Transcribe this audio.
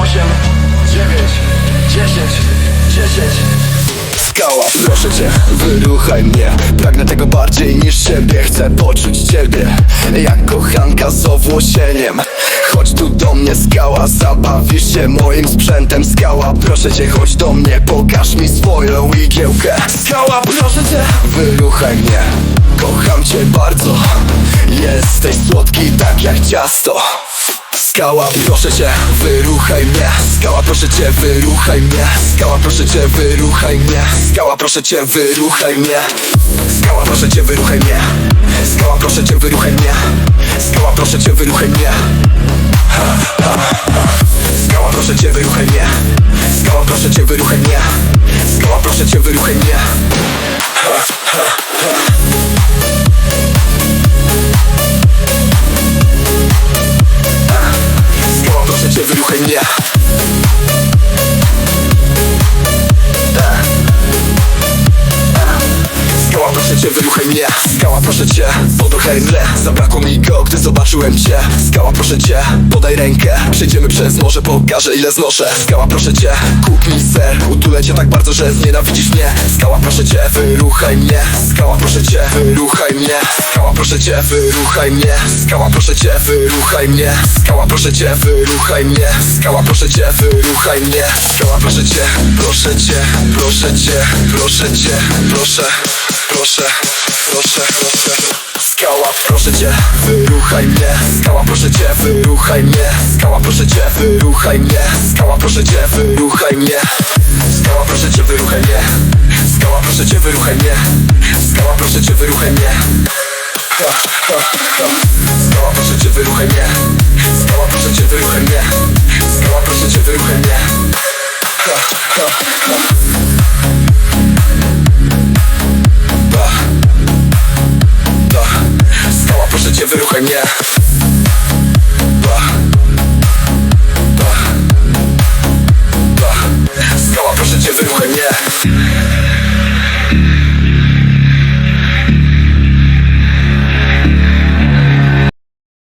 osiem, dziewięć, dziesięć, dziesięć. Skała Proszę cię, wyruchaj mnie. Pragnę tego bardziej niż siebie Chcę poczuć ciebie. Jak kochanka z owłosieniem. Chodź tu do mnie skała Zabawisz się moim sprzętem. Skała, proszę cię, chodź do mnie Pokaż mi swoją igiełkę. Skała, proszę cię, wyruchaj mnie. Kocham cię bardzo. Jesteś słodki tak jak ciasto. Skała, proszę cię, wyruchaj mnie Skała, proszę cię, wyruchaj mnie Skała, proszę cię, wyruchaj mnie Skała, proszę cię, wyruchaj mnie Skała, proszę cię, wyruchaj mnie Skała, proszę cię, wyruchaj mnie Skała, proszę cię, wyruchaj mnie Ha, ha, ha. Skała, proszę cię, wyruchaj mnie Skała, proszę cię, wyruchaj mnie Skała, proszę cię, wyruchaj mnie Mnie. Skała, proszę cię, wyruchaj mnie. Skała, proszę cię, podruchaj mnie Zabrakło mi go, gdy zobaczyłem cię. Skała, proszę cię, podaj rękę. Przejdziemy przez morze, pokażę ile znoszę. Skała, proszę cię, kup mi ser. Utulę cię tak bardzo, że znienawidzisz mnie. Skała, proszę cię, wyruchaj mnie. Skała, proszę cię, wyruchaj mnie Skała, proszę cię, wyruchaj mnie Skała, proszę cię, wyruchaj mnie Skała, proszę cię, wyruchaj mnie Skała, proszę cię, wyruchaj mnie Skała, proszę cię, proszę cię, proszę cię, proszę cię, proszę Proszę, proszę, proszę Skała, proszę cię, wyruchaj mnie Skała, proszę cię, wyruchaj mnie Skała, proszę cię, wyruchaj mnie Skała, proszę cię, wyruchaj mnie Skała, proszę cię, wyruchaj mnie Skała, proszę cię, wyruchaj mnie Skała, proszę cię, wyruchaj mnie Skała, proszę cię, wyruchaj proszę cię, wyruchaj proszę cię,